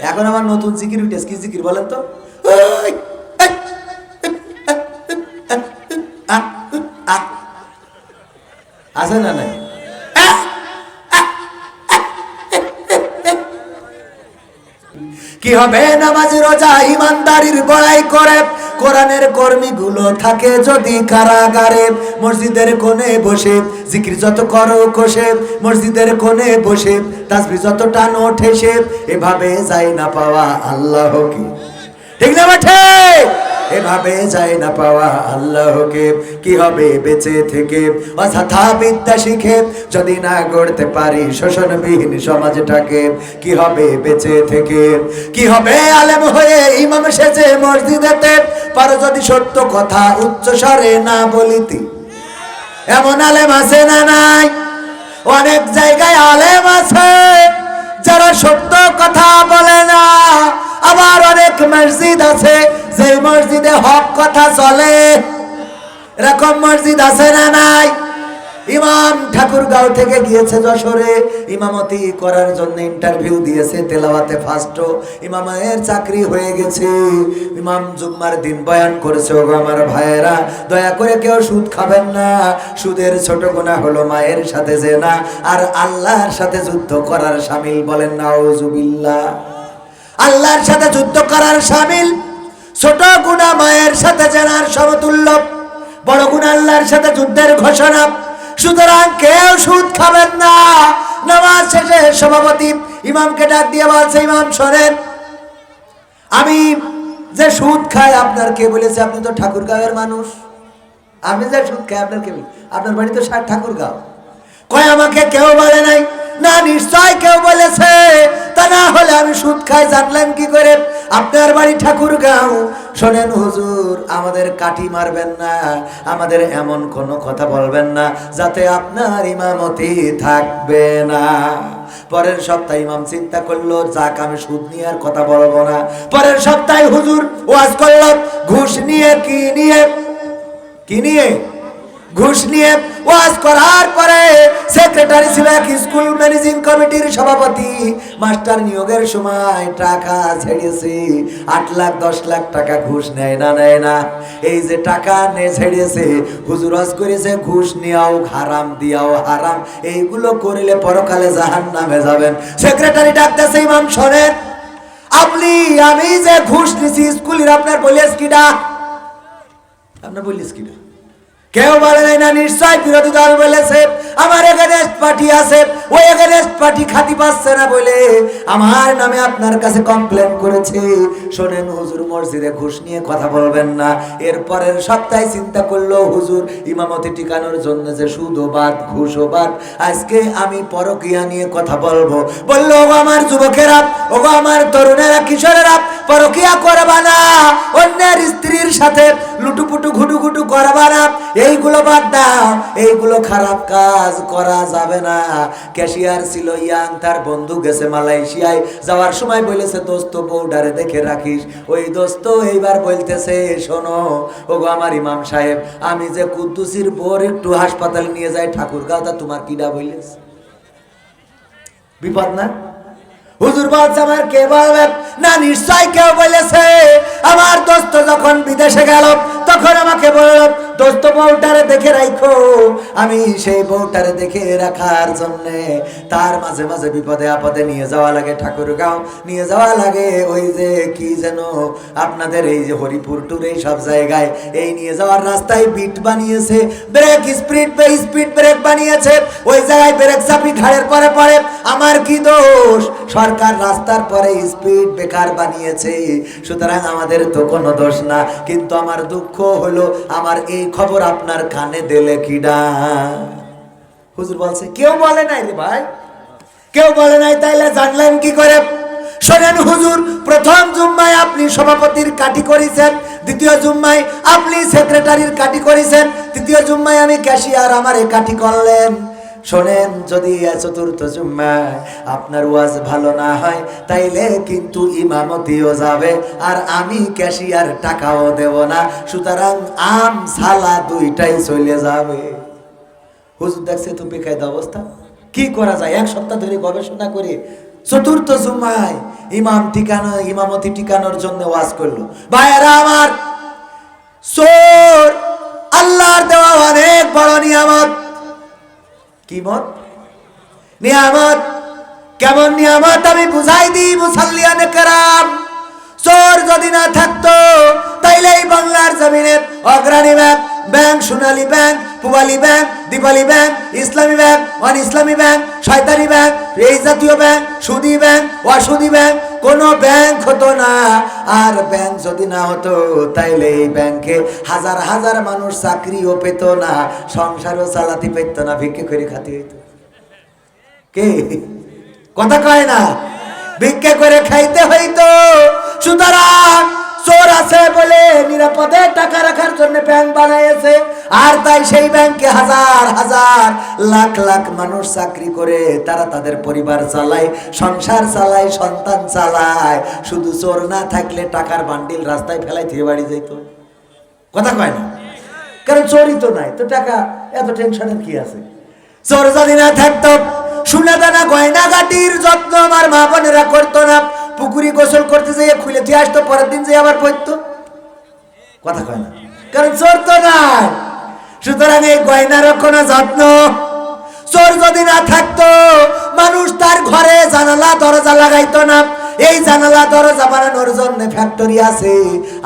এখন আমার নতুন জিকির উঠেছে কি জিকির বলেন তো? আছে না নাই? কি হবে? নামাজ রোজা ইমানদারির বড়াই করে। কোরআনের কর্মীগুলো থাকে যদি কারাগারে, মসজিদের কোণে বসে। জিকির যত করো কষে মসজিদের কোণে বসে তাসবি যত টানো ঠেসে এভাবে যায় না পাওয়া আল্লাহ কি ঠিক না মাঠে এভাবে যায় না পাওয়া আল্লাহকে। কি হবে বেঁচে থেকে? অযথা বিদ্যা শিখে, যদি না গড়তে পারি শোষণবিহীন সমাজটাকে, কি হবে বেঁচে থেকে? কি হবে আলেম হয়ে ইমাম সেজে মসজিদেতে? পারো যদি সত্য কথা উচ্চ স্বরে না বলিতি। এমন আলেম আছে না নাই? অনেক জায়গায় আলেম আছে, যারা সত্য কথা বলে না। আবার অনেক মসজিদ আছে যে মসজিদে হক কথা চলে। এরকম মসজিদ আছে না নাই? ইমাম ঠাকুরগাঁও থেকে গিয়েছে যশোরে। ইমামতি করার জন্য ইন্টারভিউ দিয়েছে, তেলাওয়াতে ফার্স্ট ইমামের চাকরি হয়ে গেছে। ইমাম জুম্মার দিন বয়ান করেছে, ওগো আমার ভাইয়েরা, দয়া করে কেউ সুদ খাবেন না। সুদের ছোট গোনা হলো মায়ের সাথে যে না আর আল্লাহর সাথে যুদ্ধ করার সামিল বলেন না ওজুবিল্লাহ আল্লাহর সাথে যুদ্ধ করার সামিল, ছোট গুণা মায়ের সাথে জেনার সমতুল্য, বড় গুণা আল্লাহর সাথে যুদ্ধের ঘোষণা। সুতরাং কেউ সুদ খাবেন না। নামাজ শেষে সভাপতি ইমামকে ডাক দিয়ে বলছে, ইমাম, শোনেন, আমি যে সুদ খাই আপনার কে বলেছে? আপনি তো ঠাকুরগাঁওয়ের মানুষ। আমি যে সুদ খাই, আপনার কে আপনার বাড়ি তো ঠাকুরগাঁও। কয়, আমাকে কেউ বলে নাই। না, নিশ্চয় কেউ বলেছে। তা না হলে আমি সুদ খাই, জানলাম কি করে? আপনার বাড়ি ঠাকুরগাঁও। শোনেন হুজুর, আমাদের কাটি মারবেন না, আমাদের এমন কোনো কথা বলবেন না, যাতে আপনার ইমামতি থাকবে না। পরের সপ্তাহে ইমাম চিন্তা করল, যাক, আমি সুদ নিয়ে আর কথা বলব না। পরের সপ্তাহে হুজুর ওয়াজ করল, ঘুষ নিয়ে কি নিয়ে? কি নিয়ে? ঘুষ নিয়ে ওয়াজ করার পরে সেক্রেটারি ছিল এক স্কুল ম্যানেজিং কমিটির সভাপতি। মাস্টার নিয়োগের সময় টাকা ছেড়েছে। আট লাখ, দশ লাখ টাকা ঘুষ নেয় না নেয় না। এই যে টাকা নে ছেড়েছে, হুজুর ওয়াজ করেছে, ঘুষ নেওয়াও হারাম দিয়াও, হারাম। এইগুলো করিলে পরকালে জাহান নামে যাবেন। সেক্রেটারি ডাকতেছে ইমাম শোনেন। আপনি, আমি যে ঘুষ নিছি, স্কুলের আপনার বলিস কিডা? আপনার বলিস কিনা কেউ বলে নাই না, নিশ্চয় বিরোধী দল বলেছে। আমার এগেনেস্ট পার্টি আছে, ওই এগেনেস্ট পার্টি খাতি পাচ্ছে না বলে আমার নামে আপনার কাছে কমপ্লেন করেছে। শোনেন, হুজুর মসজিদে ঘুষ নিয়ে কথা বলবেন না। এরপরের সপ্তাহে চিন্তা করল, হুজুর ইমামতি টিকানোর জন্য যে সুদ বাদ ঘুষ বাদ আজকে আমি পরকিয়া নিয়ে কথা বলব। বলল, ওগো আমার যুবকেরা, ওগো আমার তরুণেরা, কিশোরেরা, পরকিয়া করবা না। অন্যের স্ত্রীর সাথে লুটুপুটু ঘুটু ঘুটু করবা না। এইগুলো বাদ দাও, এইগুলো খারাপ কাজ করা যাবে না। ক্যাশিয়ার ছিল ইয়াং, তার বন্ধু গেছে মালয়েশিয়ায়। যাওয়ার সময় বলেছে, দোস্ত, বউডারে দেখে রাখিস। ওই দোস্ত এইবার বলতেছে, শোনো, ওগো আমার ইমাম সাহেব, আমি যে কুদ্দুসির বোর একটু হাসপাতাল নিয়ে যাই, ঠাকুরগাঁও, তা তোমার কিডা বলিস বিপদ না? হুজুর আমার কে বলবে? না নিশ্চয় কেউ বলেছে। আমার দোস্ত যখন বিদেশে গেল তখন আমাকে বলল, দোস্ত, বউটারে দেখে রাখো আমি সেই বউটারে দেখে রাখার জন্য তার মাঝে মাঝে বিপদে আপদে নিয়ে যাওয়া লাগে, ঠাকুরগাঁও নিয়ে যাওয়া লাগে। ওই যে কি যেন আপনাদের এই যে হরিপুর টুর এই সব জায়গায়, এই নিয়ে যাওয়ার রাস্তায় বিট বানিয়েছে, ব্রেক স্পিড স্পিড ব্রেক বানিয়েছে। ওই জায়গায় ব্রেক চাপি ঘাড়ের পরে পরে আমার কি দোষ? সরকার রাস্তার পরে স্পিড বেকার বানিয়েছে। সুতরাং আমাদের তো কোনো দোষ না, কিন্তু আমার দুঃখ হলো, আমার এই খবর আপনার কানে দিলে কিডা? হুজুর বলছে, কেউ বলে নাই রে ভাই। কেউ বলে নাই, তাইলে জানলেন কি করে? শোনেন হুজুর, প্রথম জুম্মায় আপনি সভাপতির কাটি করেছেন, দ্বিতীয় জুম্মায় আপনি সেক্রেটারির কাটি করেছেন, তৃতীয় জুম্মায় আমি ক্যাশিয়ার আমারে কাটি করলেন। শোনেন, যদি চতুর্থ জুম্মায় আপনার ওয়াজ ভালো না হয়, তাইলে কিন্তু ইমামতিও যাবে, আর আমি ক্যাশিয়ার টাকাও দেব না, সুতরাং আম সালা দুইটাই চলে যাবে। হুজুর দেখছে তো বেকায়দা অবস্থা। কি করা যায়? এক সপ্তাহ ধরে গবেষণা করে চতুর্থ জুম্মায় ইমাম টিকানো ইমামতি টিকানোর জন্য ওয়াজ করল। ভাইয়েরা আমার, চোর, আল্লাহর দেওয়া অনেক বড় নিয়ামত। কি মত? নিয়ামত। কেমন নিয়ামত আমি বুঝাই দিই মুসাল্লিয়ানে কেরাম। চোর যদি না থাকতো, তাইলে এই বাংলার জমিনে Agrani bank bank, Sonali bank, Pubali bank, Dipali bank, Islami bank on Islami bank, শয়তানি ব্যাংক, এই জাতীয় ব্যাংক, সুদী ব্যাংক, অসুদী ব্যাংক, কোনো ব্যাংক হতো না। আর ব্যাংক যদি না হতো, তাইলে এই ব্যাংকে হাজার হাজার মানুষ চাকরিও পেত না, সংসারও চালাতে পেত না, ভিক্ষে করে খাতে হইতো। কে? কথা কয় না? ভিক্ষে করে খাইতে হইতো। সুতরাং চোর আছে বলে নিরাপদে টাকা রাখার জন্য ব্যাংক বানাইছে। আর তাই সেই ব্যাংকে হাজার হাজার, লাখ লাখ মানুষ চাকরি করে। তারা তাদের পরিবার চালায়, সংসার চালায়, সন্তান চালায়। শুধু চোর না থাকলে টাকার বান্ডিল রাস্তায় ফেলাই দিয়ে বাড়ি যেত কথা কয় না? কারণ চোরই তো নাই, তো টাকা, এত টেনশনের কি আছে? চোর যদি না থাকতো সোনা দানা গয়না গাটির যত্ন আমার মা বোনেরা করতো না। পুকুরি গোসল করতে যেয়ে খুলে দিয়ে আসতো, পরের দিন যে আবার পড়তো। কথা কয় না। কারণ চোর তো নাই। সুতরাং এই গয়নারও কোনো যত্ন, চোর যদি না থাকতো, মানুষ তার ঘরে জানালা, দরজা লাগাইতো না। এই জানালা দরজা বানানোর জন্য ফ্যাক্টরি আছে।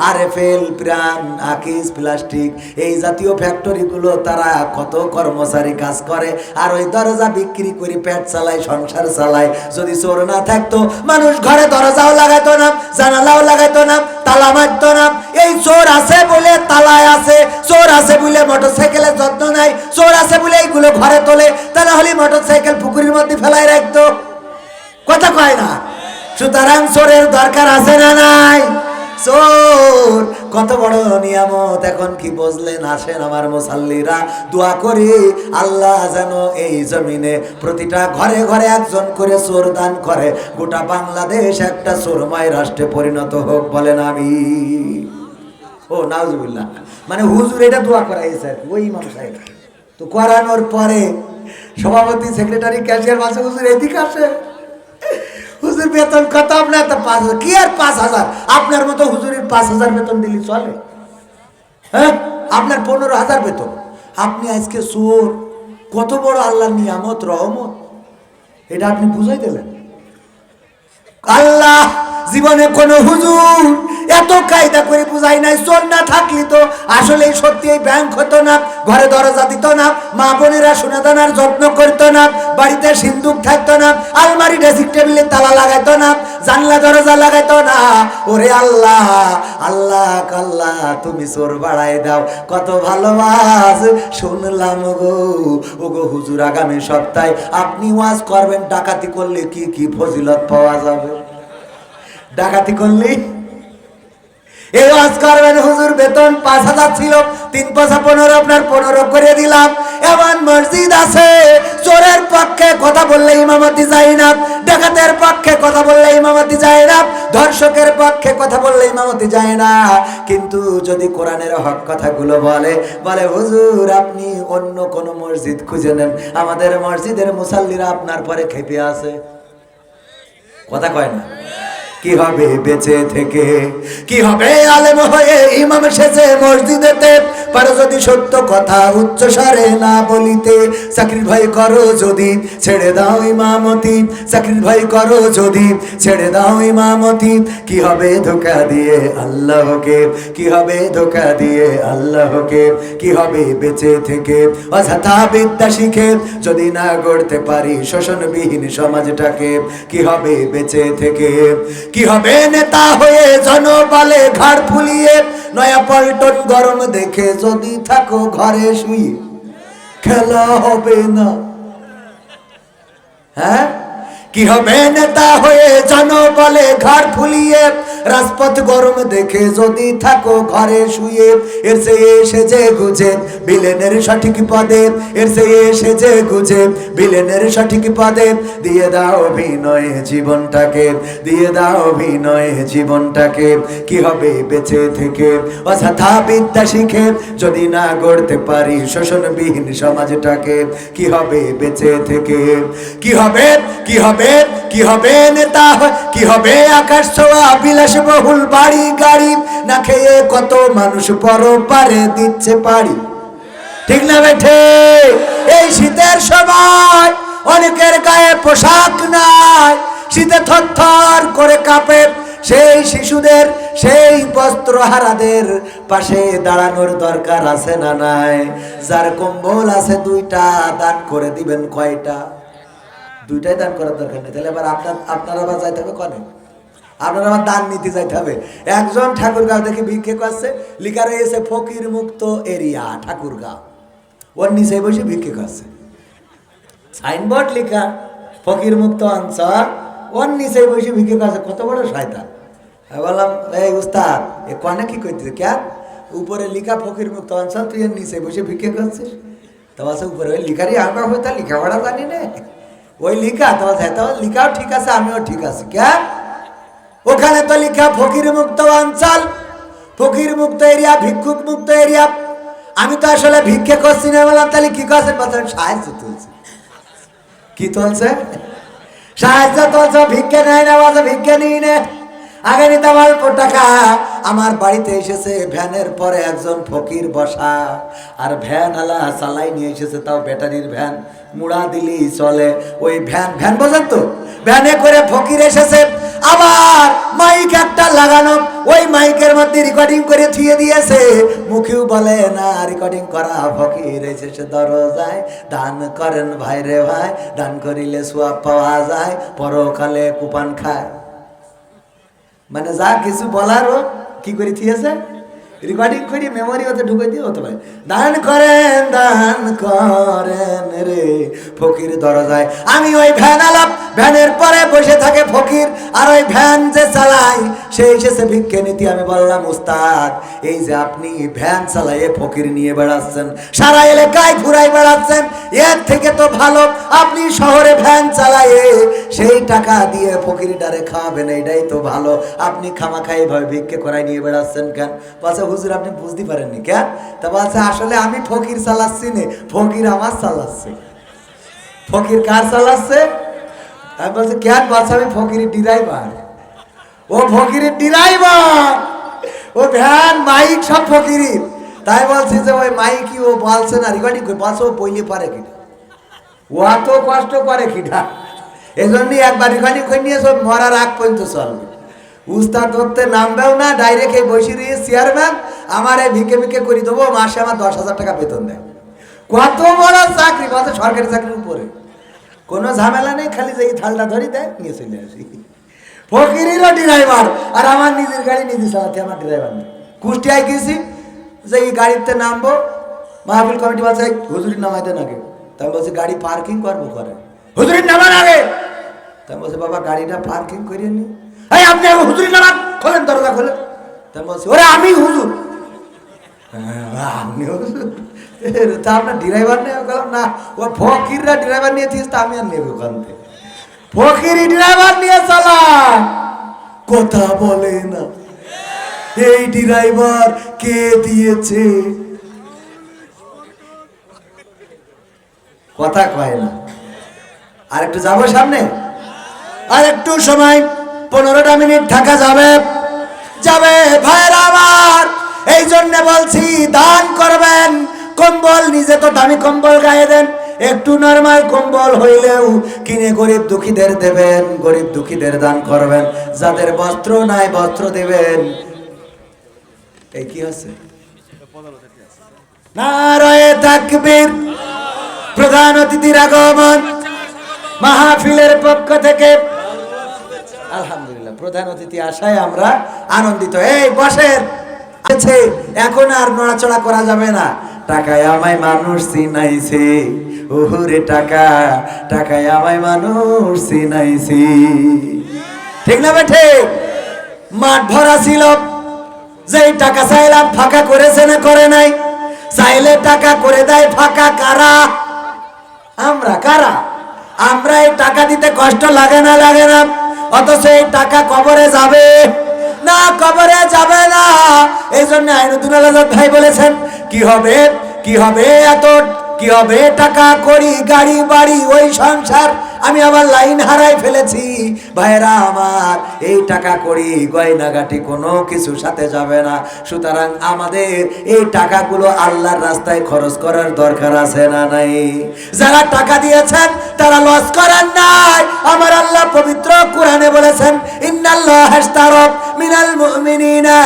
আর এফএল প্রাণ, আকিস, প্লাস্টিক, এই জাতীয় ফ্যাক্টরি গুলো তারা কত কর্মচারী কাজ করে। আর ওই দরজা বিক্রি করে পেট চালায়, সংসার চালায়। যদি চোর না থাকতো, মানুষ ঘরে দরজাও লাগাইতো না, জানালাও লাগাইতো না, তালা মারতো না। এই চোর আছে বলে তালায় আছে, চোর আছে বলে মোটরসাইকেলের যত্ন নাই চোর আছে বলে এইগুলো ঘরে তোলে, তা না হলে মোটরসাইকেল পুকুরের মধ্যে ফেলাই রাখতো। কথা কয় না? সুতরাং চোরের দরকার আছে না নাই? চোর, কত বড় নিয়ামত, এখন কি বুঝলেন? আসেন আমার মুসাল্লিরা, দোয়া করি আল্লাহ যেন এই জমিনে প্রতিটা ঘরে ঘরে একজন করে চোর দান করে। গোটা বাংলাদেশ একটা চোরময় রাষ্ট্রে পরিণত হোক বলেন আমি। ও, নাউজুবিল্লাহ। মানে হুজুর এটা দোয়া করাইছে, ওই ইমাম সাহেব তো করানোর পরে সভাপতি, সেক্রেটারি, ক্যাশিয়ার মাসে হুজুর এদিকে আসে হুজুর বেতন কত? আপনার তো পাঁচ হাজার। কি আর পাঁচ হাজার? আপনার মতো হুজুরের পাঁচ হাজার বেতন দিলে চলে। হ্যাঁ? আপনার পনেরো হাজার বেতন। আপনি আজকে চোর কত বড় আল্লাহ নিয়ামত, রহমত। এটা আপনি বুঝাই দিলেন। আল্লাহ, জীবনে কোনো হুজুর এত কায়দা করে বুঝাই নাই, চোর না থাকলি তো। আসলে সত্যি এই ব্যাংক হতো না, ঘরে দরজা দিত না, মা বোনেরা সোনা দানার যত্ন করতো না, বাড়িতে সিন্দুক থাকতো না, আলমারি ড্রেসিং টেবিলে তালা লাগাইতো না, জানলা, দরজা লাগাইতো না। ওরে আল্লাহ আল্লাহ আল্লাহ, তুমি চোর বাড়াই দাও, কত ভালোবাস। শুনলাম গো ও গো হুজুর আগামী সপ্তাহে আপনি ওয়াজ করবেন, ডাকাতি করলে কি কি ফজিলত পাওয়া যাবে? ডাকাতি করলে এই ওয়াজ করবেন হুজুর বেতন পাঁচ হাজার ছিল, তিন পয়সা পনেরো, আপনার পনেরো করে দিলাম। এমন মসজিদ আছে, চোরের পক্ষে কথা বললে ইমামতি যায় না, ডাকাতের পক্ষে কথা বললে ইমামতি যায় না, ধর্ষকের পক্ষে কথা বললে ইমামতি যায় না। কিন্তু যদি কোরআনের হক কথাগুলো বলে বলে, হুজুর, আপনি অন্য কোন মসজিদ খুঁজে নেন। আমাদের মসজিদের মুসাল্লিরা আপনার পরে খেপে আছে। কথা কয় না। কি হবে বেঁচে থেকে? কি হবে আলেম হয়ে ইমাম সেজে মসজিদেতে পারো যদি সত্য কথা উচ্চ স্বরে না বলিতে, চাকরির ভয় করো যদি, ছেড়ে দাও ইমামতি। চাকরির ভয় করো যদি, ছেড়ে দাও ইমামতি। কি হবে ধোকা দিয়ে আল্লাহকে কি হবে ধোকা দিয়ে আল্লাহকে কি হবে বেঁচে থেকে? অযথা বিদ্যা শিখে যদি না গড়তে পারি শোষণবিহীন সমাজটাকে কি হবে বেঁচে থেকে? কি হবে নেতা হয়ে জনবলে ঘাড় ফুলিয়ে? নয়া পল্টন গরম দেখে যদি থাকো ঘরে শুয়ে। খেলা হবে না। হ্যাঁ? কি হবে নেতা হয়ে জনবলে ঘাড় ফুলিয়ে? রাজপথ গরম দেখে যদি থাকো ঘরে শুয়ে, এর সে এসে যে গুজে বিলেনের সঠিক পদে, এর সে এসে যে গুজে বিলেনের সঠিক পদে, দিয়ে দাও অভিনয়ে জীবনটাকে, দিয়ে দাও অভিনয়ে জীবনটাকে, কি হবে বেঁচে থেকে? অযথা বিদ্যা শিখে যদি না গড়তে পারি শোষণবিহীন সমাজটাকে, কি হবে বেঁচে থেকে? কি হবে কি হবে কি হবে নেতা? কি হবে আকাশ ছোঁয়া, বিলাস বহুল বাড়ি, গাড়ি, না খেয়ে কত মানুষ পর পারে দিচ্ছে পারি ঠিক না বেঠে এই শীতের সময় অনেকের গায়ে পোশাক নাই, শীতে থরথর করে কাঁপে সেই শিশুদের, সেই বস্ত্রহারাদের পাশে দাঁড়ানোর দরকার আছে না নাই? যার কম্বল আছে দুইটা, দান করে দিবেন কয়টা? দুইটাই দান করার দরকার নেই। তাহলে আবার আপনার আপনার আবার যাইতে হবে কনে? আপনার আমার দান নিতে যাইতে হবে। একজন ঠাকুরগাঁও দেখে ভিক্ষে করছে লিখা রয়েছে ফকির মুক্ত এরিয়া ঠাকুরগাঁও। ওর নিচে বসে ভিক্ষে করছে। সাইনবোর্ড লেখা ফকির মুক্ত অঞ্চল। ওর নিচে বসে ভিক্ষে করছে কত বড় শয়তান? বললাম এই উস্তাদ এ কনে কি করতেছে কেন উপরে লিখা ফকির মুক্ত অঞ্চল। তুই এর নিচে বসে ভিক্ষে করছিস? তোমার বলছে উপরে ওই লিখারই আমরা হয়তো লেখাপড়া জানি না। ওই লিখা তোমার হ্যাঁ, লিখাও ঠিক আছে আমিও ঠিক আছি। কেন ওখানে তো লিখা ফকির মুক্ত অঞ্চল, ফকির মুক্ত এরিয়া, ভিক্ষুক মুক্ত এরিয়া। আমি তো আসলে ভিক্ষে করছি না, বললাম, তাহলে কি করছেন? বলছেন, সাহায্য তুলছে। কি তুলছে? সাহায্য তুলছে, ভিক্ষে নেয় না, বলছে, ভিক্ষে নিই নে। আগে নিতাম অল্প টাকা। আমার বাড়িতে এসেছে ভ্যানের পরে একজন ফকির বসা। আর ভ্যান আলা চালাই নিয়ে এসেছে, তাও ব্যাটারির ভ্যান। মুড়া দিলি চলে। ওই ভ্যান ভ্যান বোঝেন তো? ভ্যানে করে ফকির এসেছে। আবার মাইক একটা লাগানো। ওই মাইকের মধ্যে রেকর্ডিং করে থুয়ে দিয়েছে। মুখেও বলে না রেকর্ডিং করা ফকির এসেছে দরজায় দান করেন ভাই রে ভাই, দান করিলে সোয়াব পাওয়া যায়, পরকালে কুপান খায়। মানে যা কিছু বলারও কি করে থিয়েছে? রেকর্ডিং করে মেমোরি ওতে ঢুকে দিয়ে হতে পারে দান করেন দান করেন রে ফকির দরজায়। আমি ওই ভ্যান আলাপ, ভ্যানের পরে বসে থাকে ফকির, আর ওই ভ্যান যে চালাই সে এসেছে ভিক্ষে নীতি। আমি বললাম উস্তাদ এই যে আপনি ভ্যান চালাইয়ে ফকির নিয়ে বেড়াচ্ছেন, সারা এলাকায় ঘুরাই বেড়াচ্ছেন, এর থেকে তো ভালো, আপনি শহরে ভ্যান চালাইয়ে সেই টাকা দিয়ে ফকির ডারে খাওয়াবেন এইটাই তো ভালো। আপনি খামাখাই ভাবে ভিক্ষে করাই নিয়ে বেড়াচ্ছেন কেন? বলছে হুজুর, আপনি বুঝতে পারেননি কেন তা বলছে, আসলে আমি ফকির চালাচ্ছি নে। ফকির আমার চালাচ্ছে। ফকির কার চালাচ্ছে? আমি বলছে কেন বলছে, আমি ফকিরের ড্রাইভার। ও ফকিরের ড্রাইভার! ও ভ্যান, মাইক, সব ফকিরির। তাই বলছি যে, ওই মাইকই ও বলছে না রেকর্ডিং করে, বলছে ও বইলে পারে কিনা। ও এত কষ্ট করে কিনা। এজন্যই একবার রেকর্ডিং করে নিয়ে সব মরার আগ পর্যন্ত চলবে। উস্তাদ ধরতে নামবেও না ডাইরেক্ট এই দিয়ে চেয়ারম্যান আমার এই ভিকে ভিকে করে দেবো, মাসে আমার দশ হাজার টাকা বেতন দেয়। কত বড় চাকরি কত সরকারি চাকরির উপরে। কোনো ঝামেলা নেই, খালি যে থালটা ধরি দেয় নিয়ে চলে আসি। ফকিরেরও ড্রাইভার আর আমার নিজের গাড়ি নিজে চালাতে, আমার ড্রাইভার নেই। কুষ্টিয়ায় গেছি, যে এই গাড়িতে নামবো, মাহফিল কমিটি বলছে হুজুরি নামাইতে নাকি তাই বলছি, গাড়ি পার্কিং করব করে হুজুরি নামান আগে? তাই বলছে, বাবা, গাড়িটা পার্কিং করিয়ে নি। এই আপনি হুজুরি নামান খোলেন দরজা খোলেন। তাই বলছি ওরে আমি হুজুর। হ্যাঁ, আপনি হুজুর। তা আপনার ড্রাইভার আমি বললাম না ও ফকিররা ড্রাইভার নিয়ে থিস তা আমি আর নেব ওখান থেকে? ফকিরি ড্রাইভার নিয়ে চালা কথা বলে না। এই ড্রাইভার কে দিয়েছে? কথা কয় না। আর একটু যাব সামনে? আর একটু সময়। পনেরোটা মিনিট থাকা যাবে। যাবে, ভাইয়ের আমার। এই জন্য বলছি, দান করবেন। কম্বল নিজে তো দামি কম্বল গায়ে দেন। একটু নরমাল কম্বল হইলেও কিনে গরিব দুঃখীদের দেবেন, গরিব দুঃখীদের দান করবেন। যাদের বস্ত্র নাই, বস্ত্র দেবেন। এই কি আছে? নারায়ে তাকবীর। প্রধান অতিথির আগমন। মাহফিলের পক্ষ থেকে আলহামদুলিল্লাহ, প্রধান অতিথি আসায় আমরা আনন্দিত। এই বসের আছে, এখন আর নড়াচড়া করা যাবে না। টাকায় আমায় মানুষ চিনাইছে, ওহুরে টাকা। টাকায় আমায় মানুষ চিনাইছে। ঠিক না বেঠে মাঠ ভরা ছিল। যেই টাকা চাইলাম ফাঁকা করেছে না করে নাই, চাইলে টাকা করে দেয় ফাঁকা কারা? আমরা কারা? আমরা এই টাকা দিতে কষ্ট লাগে না লাগে না। অথচ এই টাকা কবরে যাবে। না, কবরে যাবে না। এই জন্য আইনুদ্দিন ভাই বলেছেন, কি হবে? কি হবে? এত কি হবে? টাকা করি, গাড়ি, বাড়ি, ওই সংসার, আমি আবার লাইন হারাই ফেলেছি। ভাইরা আমার, এই টাকা করি, গয়নাগাটি কোনো কিছু সাথে যাবে না। সুতরাং আমাদের এই টাকাগুলো আল্লাহর রাস্তায় খরচ করার দরকার আছে না নাই? যারা টাকা দিয়েছেন, তারা লস করেন নাই। আমার আল্লাহ পবিত্র কোরআনে বলেছেন, ইন্নাল্লাহ মিনাল মুমিনিনা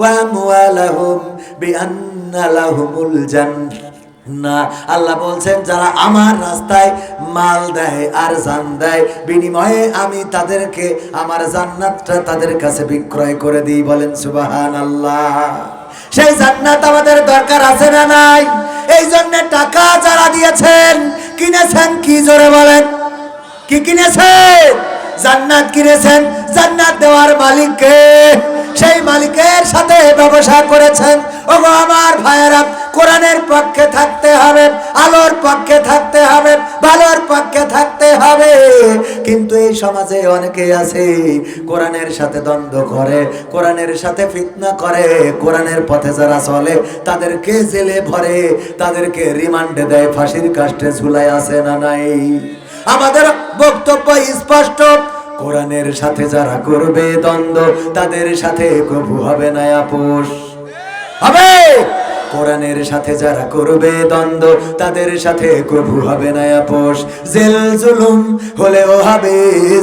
ওয়া আমওয়ালাহুম বিআন্না লাহুমুল জান্নাহ না। আল্লাহ বলছেন, যারা আমার রাস্তায় মাল দেয় আর জান দেয়, বিনিময়ে আমি তাদেরকে, আমার জান্নাতটা তাদের কাছে বিক্রয় করে দিই বলেন সুবাহান আল্লাহ সেই জান্নাত আমাদের দরকার আছে না নাই? এই জন্য টাকা যারা দিয়েছেন, কিনেছেন কি জোরে বলেন? কি কিনেছেন? জান্নাত কিনেছেন, জান্নাত দেওয়ার মালিককে সেই মালিকের সাথে ব্যবসা করেছেন। ওগো আমার ভাইয়েরা, কোরআনের পক্ষে থাকতে হবে, আলোর পক্ষে থাকতে হবে, ভালোর পক্ষে থাকতে হবে। কিন্তু এই সমাজে অনেকে আছে, কোরআনের সাথে দ্বন্দ্ব করে, কোরআনের সাথে ফিতনা করে, কোরআনের পথে যারা চলে, তাদেরকে জেলে ভরে, তাদেরকে রিমান্ডে দেয়, ফাঁসির কাষ্টে ঝুলাই আছে না নাই? আমাদের বক্তব্য স্পষ্ট। কোরআনের সাথে যারা করবে দ্বন্দ্ব, তাদের সাথে কবু হবে না আপোষ। হবে! কোরআনের সাথে যারা করবে দ্বন্দ্ব, তাদের সাথে কবু হবে না আপোষ। জেল জুলুম হলেও হবে,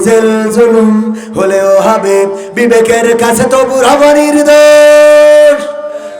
জেল জুলুম হলেও হবে। বিবেকের কাছে তবু রব নির্দোষ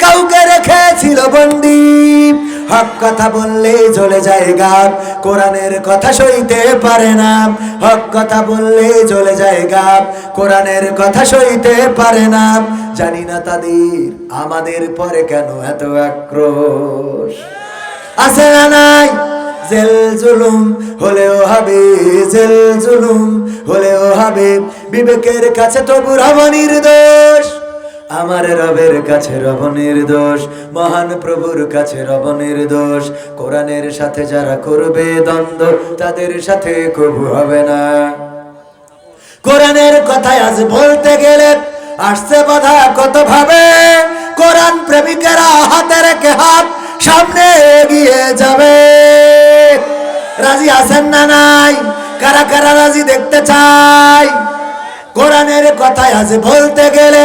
কাউকে রেখেছিল বন্দি হক কথা বললে চলে যায় গান, কোরআনের কথা সইতে পারে না। হক কথা বললে চলে যায় গান, কোরআনের কথা সইতে পারে না। জানি না তাদের আমাদের পরে কেন এত আক্রোশ। আছে না নাই? জেল জুলুম হলেও হবে, জেল জুলুম হলেও হবে। বিবেকের কাছে তবু রব নির্দোষ আমার রবের কাছে রব নির্দোষ, মহান প্রভুর কাছে রব নির্দোষ। কোরআনের সাথে যারা করবে দ্বন্দ্ব, তাদের সাথে কবু হবে না। কোরআনের কথায় আজ বলতে গেলে আসছে বাধা কত ভাবে কোরআন প্রেমিকেরা হাতে রেখে হাত সামনে এগিয়ে যাবে। রাজি আছেন না নাই? কারা কারা রাজি দেখতে চাই কোরআনের কথায় আজ বলতে গেলে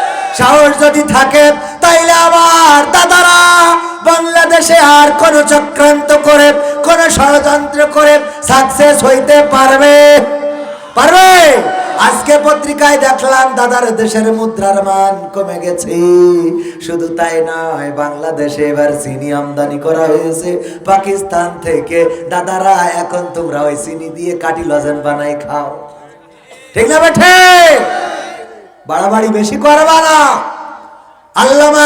সাহস যদি থাকে, তাইলে আমার দাদারা বাংলাদেশে আর কোন চক্রান্ত করে, কোন ষড়যন্ত্র করে সাকসেস হইতে পারবে? পারবে? আজকে পত্রিকায় দেখলাম দাদার দেশের মুদ্রার মান কমে গেছে। শুধু তাই নয়, বাংলাদেশে এবার চিনি আমদানি করা হয়েছে। পাকিস্তান থেকে দাদারা, এখন তোমরা ওই চিনি দিয়ে কাটি লজেন বানাই খাও। ঠিক না বেঠে? বাড়াবাড়ি বেশি করবা না। আল্লামা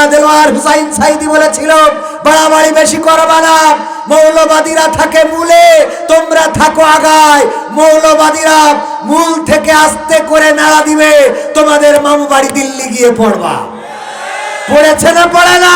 বাড়াবাড়ি বেশি করবা না। মৌলবাদীরা থাকে মূলে, তোমরা থাকো আগায়। মৌলবাদীরা মূল থেকে আস্তে করে নাড়া দিবে, তোমাদের মামু বাড়ি দিল্লি গিয়ে পড়বা। পড়েছে না, পড়ে না